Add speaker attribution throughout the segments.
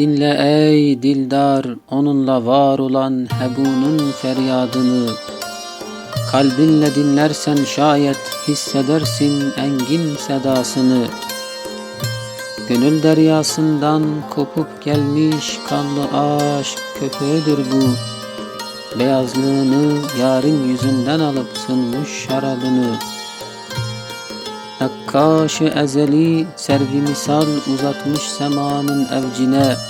Speaker 1: Dinle ey dildar onunla var olan hebunun feryadını. Kalbinle dinlersen şayet hissedersin engin sedasını. Gönül deryasından kopup gelmiş kanlı aşk köpüğüdür bu. Beyazlığını yarın yüzünden alıp sunmuş şarabını. Nakkaş-ı ezeli servi misal uzatmış semanın evcine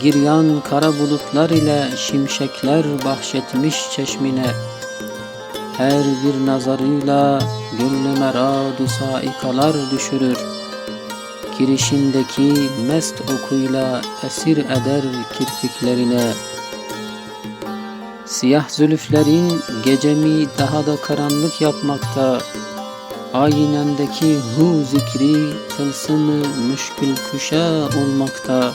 Speaker 1: Giryan kara bulutlar ile şimşekler bahşetmiş çeşmine. Her bir nazarıyla gönlü meradu saikalar düşürür. Girişindeki mest okuyla esir eder kirpiklerine. Siyah zülüflerin gecemi daha da karanlık yapmakta. Ayinendeki hu zikri tılsımı müşkül kuşa olmakta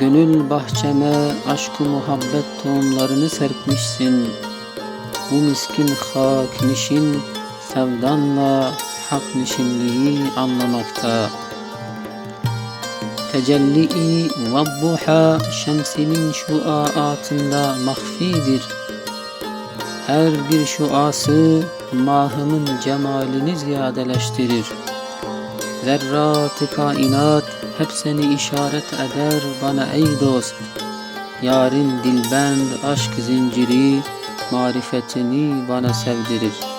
Speaker 1: Gönül bahçeme aşk-ı muhabbet tohumlarını serpmişsin. Bu miskin hak nişin sevdanla hak nişinliği anlamakta. Tecelli-i vabbuha şemsinin şuaatında mahfidir. Her bir şuası mahımın cemalini ziyadeleştirir. Zerrat-ı kainat hep seni işaret eder bana ey dost. Yarın dilbend aşk zinciri marifetini bana sevdirir